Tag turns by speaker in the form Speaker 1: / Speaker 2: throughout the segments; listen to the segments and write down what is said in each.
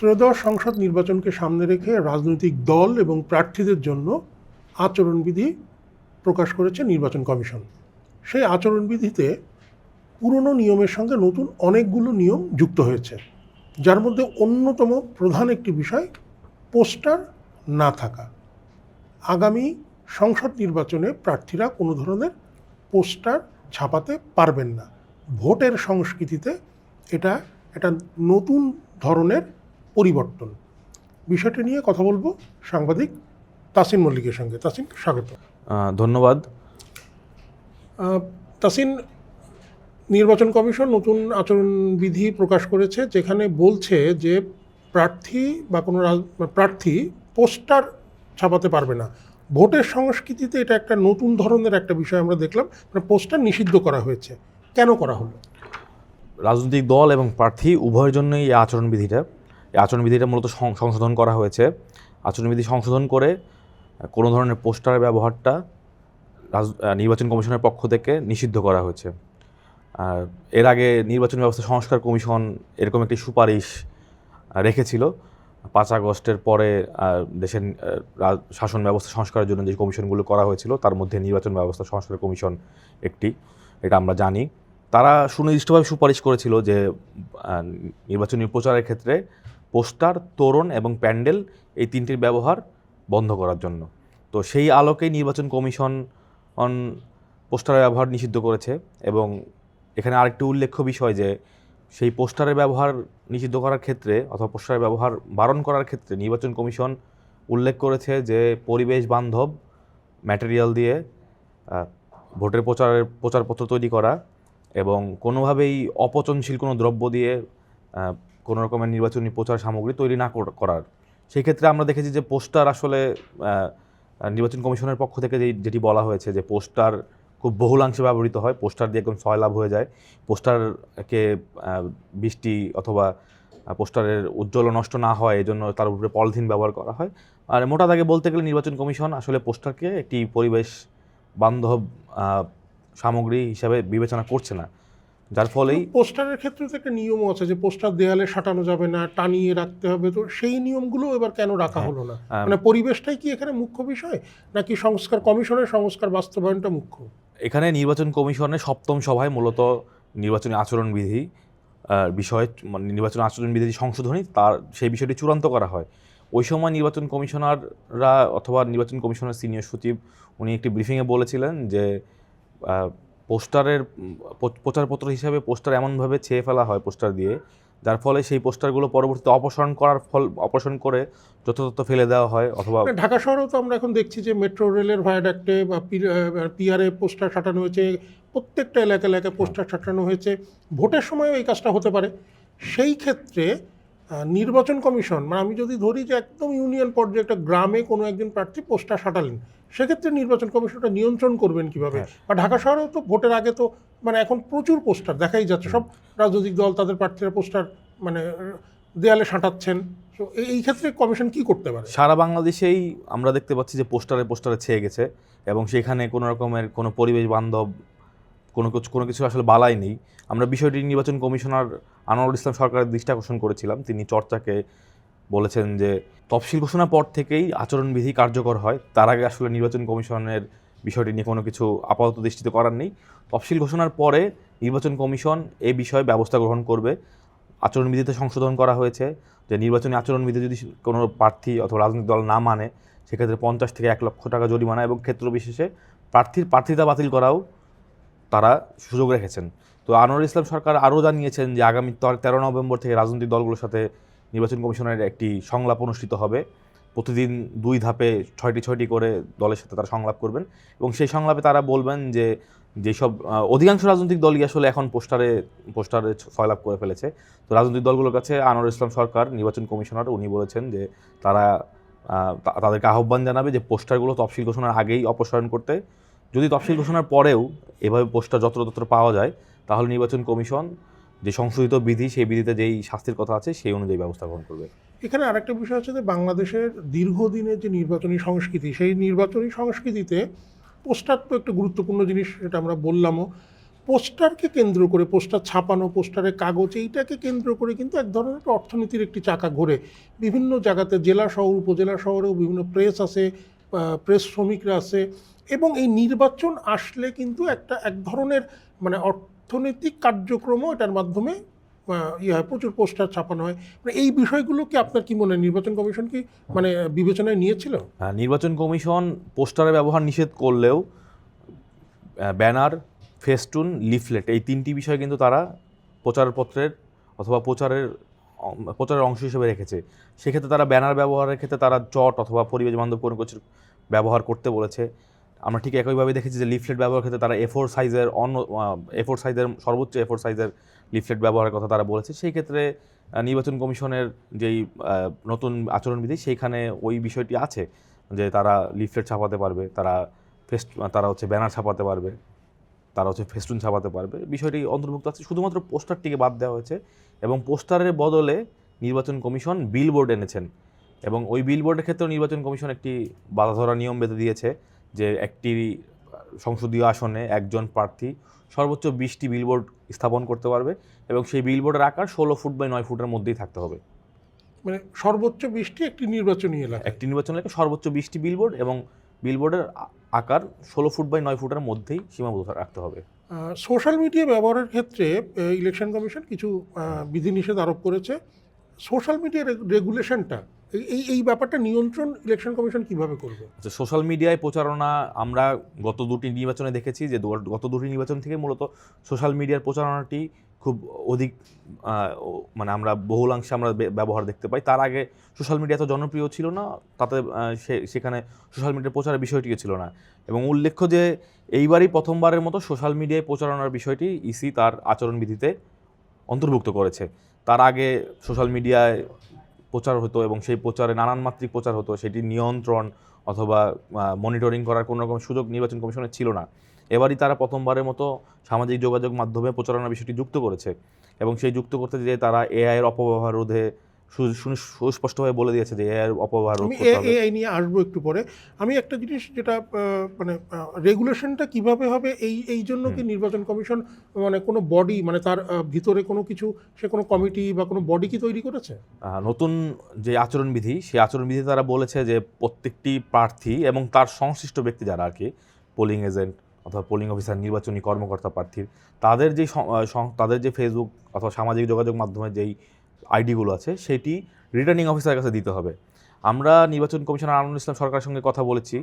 Speaker 1: ত্রয়োদশ সংসদ নির্বাচনকে সামনে রেখে রাজনৈতিক দল এবং প্রার্থীদের জন্য আচরণবিধি প্রকাশ করেছে নির্বাচন কমিশন। সেই আচরণবিধিতে পুরনো নিয়মের সঙ্গে নতুন অনেকগুলো নিয়ম যুক্ত হয়েছে, যার মধ্যে অন্যতম প্রধান একটি বিষয় পোস্টার না থাকা। আগামী সংসদ নির্বাচনে প্রার্থীরা কোনো ধরনের পোস্টার ছাপাতে পারবেন না। ভোটের সংস্কৃতিতে এটা একটা নতুন ধরনের পরিবর্তন। বিষয়টি নিয়ে কথা বলব সাংবাদিক তাসিন মল্লিকের সঙ্গে। তাসিন স্বাগত।
Speaker 2: ধন্যবাদ।
Speaker 1: তাসিন নির্বাচন কমিশন নতুন আচরণবিধি প্রকাশ করেছে যেখানে বলছে যে প্রার্থী বা কোনো রাজ- প্রার্থী পোস্টার ছাপাতে পারবে না। ভোটের সংস্কৃতিতে এটা একটা নতুন ধরনের একটা বিষয় আমরা দেখলাম। মানে পোস্টার নিষিদ্ধ করা হয়েছে। কেন করা হলো?
Speaker 2: রাজনৈতিক দল এবং প্রার্থী উভয়ের জন্যই এই আচরণবিধিটা আচরণবিধিটা মূলত সংশোধন করা হয়েছে। আচরণবিধি সংশোধন করে কোনো ধরনের পোস্টারের ব্যবহারটা নির্বাচন কমিশনের পক্ষ থেকে নিষিদ্ধ করা হয়েছে। এর আগে নির্বাচন ব্যবস্থা সংস্কার কমিশন এরকম একটি সুপারিশ রেখেছিল। পাঁচ আগস্টের পরে দেশের শাসন ব্যবস্থা সংস্কারের জন্য যে কমিশনগুলো করা হয়েছিল, তার মধ্যে নির্বাচন ব্যবস্থা সংস্কার কমিশন একটি, এটা আমরা জানি। তারা সুনির্দিষ্টভাবে সুপারিশ করেছিল যে নির্বাচনী প্রচারের ক্ষেত্রে পোস্টার, তোরণ এবং প্যান্ডেল এই তিনটির ব্যবহার বন্ধ করার জন্য। তো সেই আলোকেই নির্বাচন কমিশন অন পোস্টারের ব্যবহার নিষিদ্ধ করেছে এবং এখানে আরেকটি উল্লেখ্য বিষয় যে সেই পোস্টারের ব্যবহার নিষিদ্ধ করার ক্ষেত্রে অথবা পোস্টারের ব্যবহার বারণ করার ক্ষেত্রে নির্বাচন কমিশন উল্লেখ করেছে যে পরিবেশ বান্ধব ম্যাটেরিয়াল দিয়ে ভোটের প্রচারের প্রচারপত্র তৈরি করা এবং কোনোভাবেই অপচনশীল কোনো দ্রব্য দিয়ে কোনো রকমের নির্বাচনী প্রচার সামগ্রী তৈরি না করার। সেই ক্ষেত্রে আমরা দেখেছি যে পোস্টার আসলে নির্বাচন কমিশনের পক্ষ থেকে যেই, যেটি বলা হয়েছে যে পোস্টার খুব বহুলাংশে ব্যবহৃত হয়, পোস্টার দিয়ে একদম সয়লাভ হয়ে যায়। পোস্টারকে বৃষ্টি অথবা পোস্টারের উজ্জ্বল নষ্ট না হয় এই জন্য তার উপরে পলিথিন ব্যবহার করা হয়। আর মোটা দাগে বলতে গেলে নির্বাচন কমিশন আসলে পোস্টারকে একটি পরিবেশ বান্ধব সামগ্রী হিসাবে বিবেচনা করছে না। যার ফলেই
Speaker 1: পোস্টারের ক্ষেত্রে তো একটা নিয়মও আছে যে পোস্টার দেয়ালে সাটানো যাবে না টানিয়ে রাখতে হবে। তো সেই নিয়মগুলো এবার কেন রাখা হলো না?
Speaker 2: হ্যাঁ।
Speaker 1: মানে পরিবেশটাই কি এখানে মুখ্য বিষয় নাকি সংস্কার কমিশনের সংস্কার বাস্তবায়নটা মুখ্য?
Speaker 2: এখানে নির্বাচন কমিশনের সপ্তম সভায় মূলত নির্বাচনী আচরণবিধি বিষয়ে মানে নির্বাচন আচরণবিধি সংশোধনী তার সেই বিষয়টি চূড়ান্ত করা হয়। ওই সময় নির্বাচন কমিশনাররা অথবা নির্বাচন কমিশনের সিনিয়র সচিব উনি একটি ব্রিফিংয়ে বলেছিলেন যে পোস্টারের প্রচারপত্র হিসাবে পোস্টার এমনভাবে ছেয়ে ফেলা হয় পোস্টার দিয়ে যার ফলে সেই পোস্টারগুলো পরবর্তীতে অপসারণ করার ফল অপসারণ করে যথাযথ ফেলে দেওয়া হয় অথবা
Speaker 1: মানে ঢাকা শহরেও তো আমরা এখন দেখছি যে মেট্রো রেলের ভায়াডাক্টে বা পিআরএ পোস্টার সাটানো হয়েছে প্রত্যেকটা এলাকা এলাকায় পোস্টার সাটানো হয়েছে। ভোটের সময়ও এই কাজটা হতে পারে। সেই ক্ষেত্রে নির্বাচন কমিশন মানে আমি যদি ধরি যে একদম ইউনিয়ন পর্যায়ে একটা গ্রামে কোনো একজন প্রার্থী পোস্টার সাটালেন সেক্ষেত্রে নির্বাচন কমিশনটা নিয়ন্ত্রণ করবেন কীভাবে? বা ঢাকা শহরেও তো ভোটের আগে তো মানে এখন প্রচুর পোস্টার দেখাই যাচ্ছে। সব রাজনৈতিক দল তাদের প্রার্থীরা পোস্টার মানে দেয়ালে সাঁটাচ্ছেন। তো এই- এই ক্ষেত্রে কমিশন কি করতে পারে?
Speaker 2: সারা বাংলাদেশেই আমরা দেখতে পাচ্ছি যে পোস্টারে পোস্টারে ছেয়ে গেছে এবং সেখানে কোনো রকমের কোনো পরিবেশ বান্ধব কোনো কিছু কোনো কিছু আসলে বালাই নেই। আমরা বিষয়টি নির্বাচন কমিশনার আনোয়ারুল ইসলাম সরকারের দৃষ্টি আকর্ষণ করেছিলাম। তিনি চর্চাকে বলেছেন যে, তফসিল ঘোষণার পর থেকেই আচরণবিধি কার্যকর হয়। তার আগে আসলে নির্বাচন কমিশনের বিষয়টি নিয়ে কোনো কিছু আপাতত দৃষ্টিতে করার নেই। তফসিল ঘোষণার পরে নির্বাচন কমিশন এ বিষয়ে ব্যবস্থা গ্রহণ করবে। আচরণবিধিতে সংশোধন করা হয়েছে যে, নির্বাচনী আচরণবিধি যদি কোনো প্রার্থী অথবা রাজনৈতিক দল না মানে সেক্ষেত্রে পঞ্চাশ থেকে এক লক্ষ টাকা জরিমানা এবং ক্ষেত্র বিশেষে প্রার্থীর প্রার্থিতা বাতিল করাও তারা সুযোগ রেখেছেন। তো আনোয়ার ইসলাম সরকার আরও জানিয়েছেন যে আগামী তেরো নভেম্বর থেকে রাজনৈতিক দলগুলোর সাথে নির্বাচন কমিশনের একটি সংলাপ অনুষ্ঠিত হবে। প্রতিদিন দুই ধাপে ছয়টি ছয়টি করে দলের সাথে তারা সংলাপ করবেন এবং সেই সংলাপে তারা বলবেন যে যেসব অধিকাংশ রাজনৈতিক দলই আসলে এখন পোস্টারে পোস্টারে সয়লাভ করে ফেলেছে। তো রাজনৈতিক দলগুলোর কাছে আনোয়ার ইসলাম সরকার, নির্বাচন কমিশনার, উনি বলেছেন যে তারা তাদেরকে আহ্বান জানাবে যে পোস্টারগুলো তফসিল ঘোষণার আগেই অপসারণ করতে যদি তফসিল ঘোষণার পরেও এভাবে পোস্টার যত্রতত্র পাওয়া যায়, তাহলে নির্বাচন কমিশন যে সংশোধিত বিধি, সেই বিধিতে যেই শাস্তির কথা আছে, সেই অনুযায়ী ব্যবস্থা গ্রহণ করবে।
Speaker 1: এখানে আরেকটা বিষয় হচ্ছে যে বাংলাদেশের দীর্ঘদিনের যে নির্বাচনী সংস্কৃতি, সেই নির্বাচনী সংস্কৃতিতে পোস্টার তো একটা গুরুত্বপূর্ণ জিনিস, সেটা আমরা বললামও। পোস্টারকে কেন্দ্র করে, পোস্টার ছাপানো, পোস্টারের কাগজ, এইটাকে কেন্দ্র করে কিন্তু এক ধরনের একটা অর্থনীতির একটি চাকা ঘোরে। বিভিন্ন জায়গাতে, জেলা শহর, উপজেলা শহরেও বিভিন্ন প্রেস আছে প্রেস শ্রমিকরা আছে এবং এই নির্বাচন আসলে কিন্তু একটা এক ধরনের মানে অর্থনৈতিক কার্যক্রমও এটার মাধ্যমে ইয়ে হয় প্রচুর পোস্টার ছাপানো হয়। মানে এই বিষয়গুলো কি আপনার কি মনে হয় নির্বাচন কমিশন কি মানে বিবেচনায় নিয়েছিল?
Speaker 2: হ্যাঁ, নির্বাচন কমিশন পোস্টারের ব্যবহার নিষেধ করলেও ব্যানার ফেস্টুন লিফলেট এই তিনটি বিষয় কিন্তু তারা প্রচারপত্রের অথবা প্রচারের প্রচারের অংশ হিসেবে রেখেছে। সেক্ষেত্রে তারা ব্যানার ব্যবহারের ক্ষেত্রে তারা চট অথবা পরিবেশ বান্ধব কোনো কিছু ব্যবহার করতে বলেছে। আমরা ঠিক একইভাবে দেখেছি যে লিফলেট ব্যবহার ক্ষেত্রে তারা এফোর সাইজের অন্য এফোর সাইজের সর্বোচ্চ এফোর সাইজের লিফলেট ব্যবহারের কথা তারা বলেছে। সেই ক্ষেত্রে নির্বাচন কমিশনের যেই নতুন আচরণবিধি সেইখানে ওই বিষয়টি আছে যে তারা লিফলেট ছাপাতে পারবে, তারা ফেস্ট তারা হচ্ছে ব্যানার ছাপাতে পারবে, তারা হচ্ছে ফেস্টুন ছাপাতে পারবে। বিষয়টি অন্তর্ভুক্ত আছে। শুধুমাত্র পোস্টারটিকে বাদ দেওয়া হয়েছে এবং পোস্টারের বদলে নির্বাচন কমিশন বিলবোর্ড এনেছেন এবং ওই বিলবোর্ডের ক্ষেত্রেও নির্বাচন কমিশন একটি বাধা ধরা নিয়ম বেঁধে দিয়েছে। যে একটি সংসদীয় আসনে একজন প্রার্থী সর্বোচ্চ বিশটি বিলবোর্ড স্থাপন করতে পারবে এবং সেই বিলবোর্ডের আকার ষোলো ফুট বাই নয় ফুটের মধ্যেই থাকতে হবে।
Speaker 1: মানে সর্বোচ্চ বৃষ্টি একটি নির্বাচনী এলাকা।
Speaker 2: একটি নির্বাচন এলাকায় সর্বোচ্চ বিশটি বিলবোর্ড এবং বিলবোর্ডের আকার ষোলো ফুট বাই নয় ফুটের মধ্যেই সীমাবদ্ধ রাখতে হবে।
Speaker 1: সোশ্যাল মিডিয়া ব্যবহারের ক্ষেত্রে ইলেকশন কমিশন কিছু বিধিনিষেধ আরোপ করেছে। সোশ্যাল মিডিয়া রেগুলেশনটা এই, এই- ব্যাপারটা নিয়ন্ত্রণ ইলেকশন কমিশন কীভাবে করবে?
Speaker 2: আচ্ছা সোশ্যাল মিডিয়ায় প্রচারণা আমরা গত দুটি নির্বাচনে দেখেছি যে গত দুটি নির্বাচন থেকে মূলত সোশ্যাল মিডিয়ার প্রচারণাটি খুব অধিক মানে আমরা বহুলাংশে আমরা ব্যবহার দেখতে পাই। তার আগে সোশ্যাল মিডিয়া তো জনপ্রিয় ছিল না, তাতে সেখানে সোশ্যাল মিডিয়ার প্রচারের বিষয়টিও ছিল না। এবং উল্লেখ্য যে এইবারই প্রথমবারের মতো সোশ্যাল মিডিয়ায় প্রচারণার বিষয়টি ইসি তার আচরণবিধিতে অন্তর্ভুক্ত করেছে। তার আগে সোশ্যাল মিডিয়ায় প্রচার হতো এবং সেই প্রচারে নানান মাত্রিক প্রচার হতো, সেটি নিয়ন্ত্রণ অথবা মনিটরিং করার কোনো রকম সুযোগ নির্বাচন কমিশনের ছিল না। এবারই তারা প্রথমবারের মতো সামাজিক যোগাযোগ মাধ্যমে প্রচারণা বিষয়টি যুক্ত করেছে এবং সেই যুক্ত করতে যে তারা এআইয়ের অপব্যবহার রোধে সুস্পষ্টভাবে বলে দিয়েছে যে এআই এর অপব্যবহার
Speaker 1: এআই নিয়ে আসব একটু পরে। আমি একটা জিনিস যেটা মানে রেগুলেশনটা কীভাবে হবে এই এই জন্য কি নির্বাচন কমিশন মানে কোনো বডি মানে তার ভিতরে কোনো কিছু সে কোনো কমিটি বা কোনো বডি কি তৈরি করেছে?
Speaker 2: নতুন যে আচরণবিধি সেই আচরণবিধি তারা বলেছে যে প্রত্যেকটি প্রার্থী এবং তার সংশ্লিষ্ট ব্যক্তি যারা আর কি পোলিং এজেন্ট অথবা পোলিং অফিসার নির্বাচনী কর্মকর্তা প্রার্থীর তাদের যে তাদের যে ফেসবুক অথবা সামাজিক যোগাযোগ মাধ্যমে যেই আইডিগুলো আছে সেটি রিটার্নিং অফিসারের কাছে দিতে হবে। আমরা নির্বাচন কমিশনার আনন্দ ইসলাম সরকারের সঙ্গে কথা বলেছি।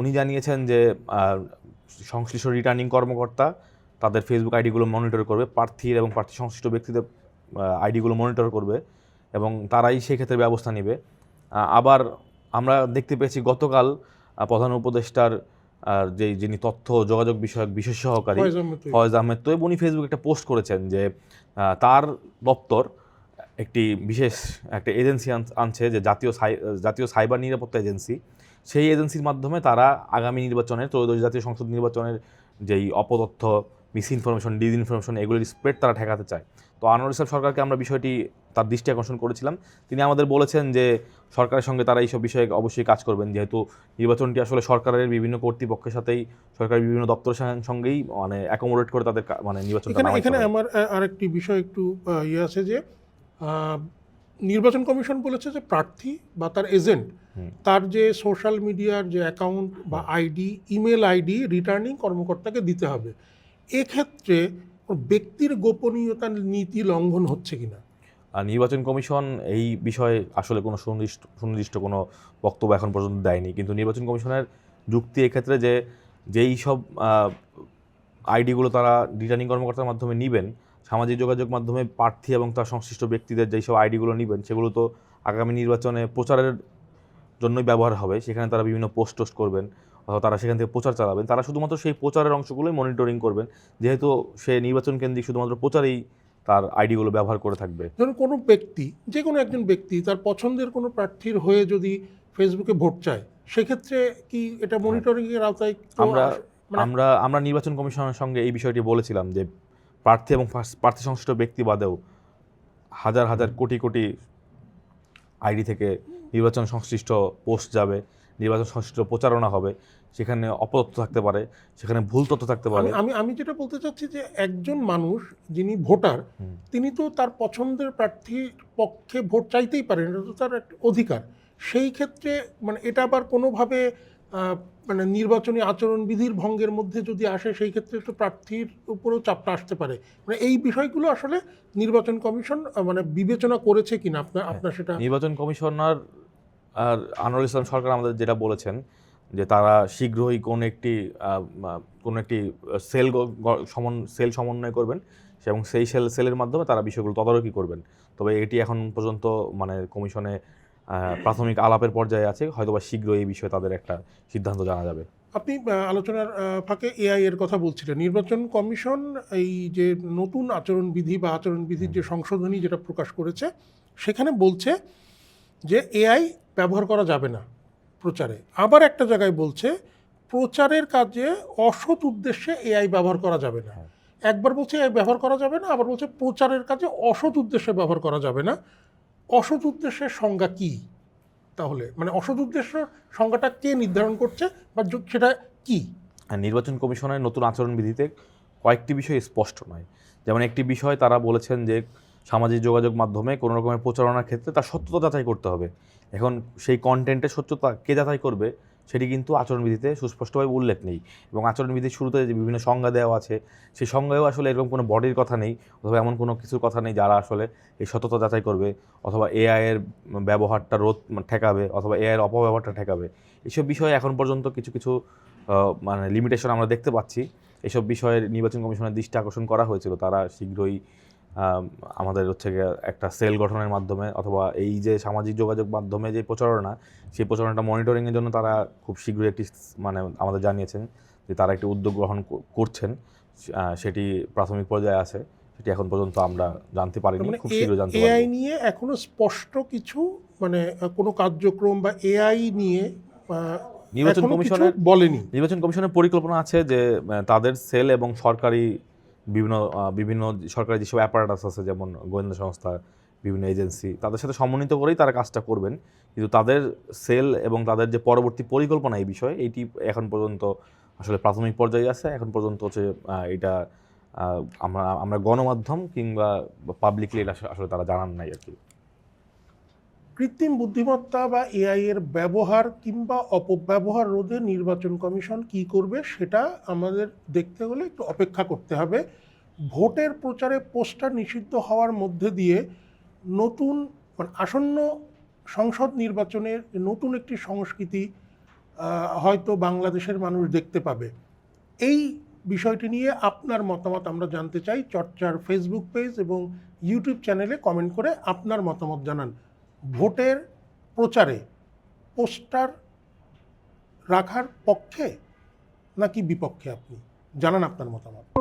Speaker 2: উনি জানিয়েছেন যে সংশ্লিষ্ট রিটার্নিং কর্মকর্তা তাদের ফেসবুক আইডিগুলো মনিটর করবে প্রার্থীর এবং প্রার্থী সংশ্লিষ্ট ব্যক্তিদের আইডিগুলো মনিটর করবে এবং তারাই সেক্ষেত্রে ব্যবস্থা নেবে। আবার আমরা দেখতে পেয়েছি গতকাল প্রধান উপদেষ্টার যে যিনি তথ্য যোগাযোগ বিষয়ক বিশেষ সহকারী
Speaker 1: ফয়েজ আহমেদ।
Speaker 2: তোয়েব। উনি ফেসবুকে একটা পোস্ট করেছেন যে তার দপ্তর একটি বিশেষ একটা এজেন্সি আনছে যে জাতীয় সাই- জাতীয় সাইবার নিরাপত্তা এজেন্সি। সেই এজেন্সির মাধ্যমে তারা আগামী নির্বাচনের ত্রয়োদশ জাতীয় সংসদ নির্বাচনের যেই অপতথ্য মিস ইনফরমেশন ডিস ইনফরমেশন এগুলির স্প্রেড তারা ঠেকাতে চায়। তো আনোয়ার ইসলাম সরকারকে আমরা বিষয়টি তার দৃষ্টি আকর্ষণ করেছিলাম। তিনি আমাদের বলেছেন যে সরকারের সঙ্গে তারা এইসব বিষয়ে অবশ্যই কাজ করবেন। যেহেতু নির্বাচনটি আসলে সরকারের বিভিন্ন কর্তৃপক্ষের সাথেই সরকারের বিভিন্ন দপ্তরের সঙ্গে- সঙ্গেই মানে অ্যাকোমোডেট করে তাদের মানে নির্বাচন
Speaker 1: এখানে এখানে আমার আরেকটি বিষয় একটু ইয়ে আছে যে নির্বাচন কমিশন বলেছে যে প্রার্থী বা তার এজেন্ট তার যে সোশ্যাল মিডিয়ার যে অ্যাকাউন্ট বা আইডি ইমেল আইডি রিটার্নিং কর্মকর্তাকে দিতে হবে। এক্ষেত্রে ব্যক্তির গোপনীয়তার নীতি লঙ্ঘন হচ্ছে কিনা?
Speaker 2: নির্বাচন কমিশন এই বিষয়ে আসলে কোনো সুনির্দিষ্ট সুনির্দিষ্ট কোনো বক্তব্য এখন পর্যন্ত দেয়নি। কিন্তু নির্বাচন কমিশনের যুক্তি এক্ষেত্রে যে যেই সব আইডিগুলো তারা রিটার্নিং কর্মকর্তার মাধ্যমে নেবেন সামাজিক যোগাযোগ মাধ্যমে প্রার্থী এবং তার সংশ্লিষ্ট ব্যক্তিদের যেই সব আইডিগুলো নেবেন সেগুলো তো আগামী নির্বাচনে প্রচারের জন্যই ব্যবহার হবে। সেখানে তারা বিভিন্ন পোস্ট টোস্ট করবেন অথবা তারা সেখান থেকে প্রচার চালাবেন। তারা শুধুমাত্র সেই প্রচারের অংশগুলোই মনিটরিং করবেন। যেহেতু সে নির্বাচন কেন্দ্রিক শুধুমাত্র প্রচারেই তার আইডিগুলো ব্যবহার করে থাকবে।
Speaker 1: ধরুন কোনো ব্যক্তি যে কোনো একজন ব্যক্তি তার পছন্দের কোনো প্রার্থীর হয়ে যদি ফেসবুকে ভোট চায় সেক্ষেত্রে কি এটা মনিটরিংয়ের আওতায়
Speaker 2: আমরা
Speaker 1: মানে-
Speaker 2: আমরা আমরা নির্বাচন কমিশনের সঙ্গে এই বিষয়টি বলেছিলাম যে প্রার্থী এবং প্রার্থী সংশ্লিষ্ট ব্যক্তি বাদেও হাজার হাজার কোটি কোটি আইডি থেকে নির্বাচন সংশ্লিষ্ট পোস্ট যাবে নির্বাচন সংশ্লিষ্ট প্রচারণা হবে সেখানে অপতথ্য থাকতে পারে সেখানে ভুল তথ্য থাকতে পারে।
Speaker 1: আমি- আমি যেটা বলতে চাচ্ছি যে একজন মানুষ যিনি ভোটার তিনি তো তার পছন্দের প্রার্থীর পক্ষে ভোট চাইতেই পারেন এটা তো তার একটা অধিকার। সেই ক্ষেত্রে মানে এটা আবার কোনোভাবে মানে নির্বাচনী আচরণবিধির ভঙ্গের মধ্যে যদি আসে সেই ক্ষেত্রে তো প্রার্থীর উপরেও চাপটা আসতে পারে। মানে এই বিষয়গুলো আসলে নির্বাচন কমিশন মানে বিবেচনা করেছে কিনা? আপনার আপনার সেটা
Speaker 2: নির্বাচন কমিশনার আর আনোয়ার ইসলাম সরকার আমাদের যেটা বলেছেন যে তারা শীঘ্রই কোন একটি কোন একটি সেল সমন সেল সমন্বয় করবেন এবং সেই সেল সেলের মাধ্যমে তারা বিষয়গুলো তদারকি করবেন। তবে এটি এখন পর্যন্ত মানে কমিশনে প্রাথমিক আলাপের পর্যায়ে আছে হয়তোবা শীঘ্র এই বিষয়ে তাদের একটা সিদ্ধান্ত জানা যাবে।
Speaker 1: আপনি আলোচনার ফাঁকে এআই এর কথা বলছিলেন। নির্বাচন কমিশন এই যে নতুন আচরণবিধি বা আচরণবিধির যে সংশোধনী যেটা প্রকাশ করেছে সেখানে বলছে যে এআই ব্যবহার করা যাবে না প্রচারে। আবার একটা জায়গায় বলছে প্রচারের কাজে অসৎ উদ্দেশ্যে এআই ব্যবহার করা যাবে না।
Speaker 2: হ্যাঁ।
Speaker 1: একবার বলছে এআই ব্যবহার করা যাবে না আবার বলছে প্রচারের কাজে অসৎ উদ্দেশ্যে ব্যবহার করা যাবে না। অসৎ উদ্দেশ্যের সংজ্ঞা কি? তাহলে মানে অসৎ উদ্দেশ্য সংজ্ঞাটা কে নির্ধারণ করছে বা সেটা কি?
Speaker 2: আর নির্বাচন কমিশনের নতুন আচরণবিধিতে কয়েকটি বিষয় স্পষ্ট নয়। যেমন একটি বিষয় তারা বলেছেন যে সামাজিক যোগাযোগ মাধ্যমে কোনো রকমের প্রচারণার ক্ষেত্রে তার সত্যতা যাচাই করতে হবে। এখন সেই কন্টেন্টের সত্যতা কে যাচাই করবে? সেটি কিন্তু আচরণবিধিতে সুস্পষ্টভাবে উল্লেখ নেই এবং আচরণবিধির শুরুতে যে বিভিন্ন সংজ্ঞা দেওয়া আছে, সেই সংজ্ঞায়ও আসলে এরকম কোনো বডির কথা নেই অথবা এমন কোনো কিছুর কথা নেই যারা আসলে এই সততা যাচাই করবে অথবা এআইয়ের ব্যবহারটা রোধ ঠেকাবে অথবা এআই এর অপব্যবহারটা ঠেকাবে। এসব বিষয়ে এখন পর্যন্ত কিছু কিছু মানে লিমিটেশন আমরা দেখতে পাচ্ছি। এসব বিষয়ে নির্বাচন কমিশনের দৃষ্টি আকর্ষণ করা হয়েছিল। তারা শীঘ্রই আমাদের হচ্ছে একটা সেল গঠনের মাধ্যমে অথবা এই যে সামাজিক যোগাযোগ মাধ্যমে যে প্রচারণা সেই প্রচারণাটা মনিটরিংয়ের জন্য তারা খুব শীঘ্রই একটি মানে আমাদের জানিয়েছেন যে তারা একটি উদ্যোগ গ্রহণ করছেন। সেটি প্রাথমিক পর্যায়ে আছে। সেটি এখন পর্যন্ত আমরা জানতে পারিনি
Speaker 1: মানে
Speaker 2: খুব শীঘ্রই জানতে
Speaker 1: এআই
Speaker 2: পারব
Speaker 1: নিয়ে এখনও স্পষ্ট কিছু মানে কোনো কার্যক্রম বা এআই নিয়ে
Speaker 2: নির্বাচন কমিশনের
Speaker 1: বলেনি।
Speaker 2: নির্বাচন কমিশনের পরিকল্পনা আছে যে তাদের সেল এবং সরকারি বিভিন্ন বিভিন্ন সরকারি যেসব অ্যাপারেটাস আছে, যেমন গোয়েন্দা সংস্থা, বিভিন্ন এজেন্সি তাদের সাথে সমন্বিত করেই তারা কাজটা করবেন। কিন্তু তাদের সেল এবং তাদের যে পরবর্তী পরিকল্পনা এই বিষয়ে এটি এখন পর্যন্ত আসলে প্রাথমিক পর্যায়ে আছে। এখন পর্যন্ত হচ্ছে এটা আমরা আমরা গণমাধ্যম কিংবা পাবলিকলি এটা আসলে তারা জানান নাই আর কি।
Speaker 1: কৃত্রিম বুদ্ধিমত্তা বা এআই এর ব্যবহার কিংবা অপব্যবহার রোধে নির্বাচন কমিশন কি করবে সেটা আমাদের দেখতে হলে একটু অপেক্ষা করতে হবে। ভোটের প্রচারে পোস্টার নিষিদ্ধ হওয়ার মধ্যে দিয়ে নতুন মানে আসন্ন সংসদ নির্বাচনের নতুন একটি সংস্কৃতি হয়তো বাংলাদেশের মানুষ দেখতে পাবে। এই বিষয়টি নিয়ে আপনার মতামত আমরা জানতে চাই। চর্চার ফেসবুক পেজ এবং ইউটিউব চ্যানেলে কমেন্ট করে আপনার মতামত জানান। ভোটের প্রচারে পোস্টার রাখার পক্ষে নাকি বিপক্ষে আপনি? জানান আপনার মতামত।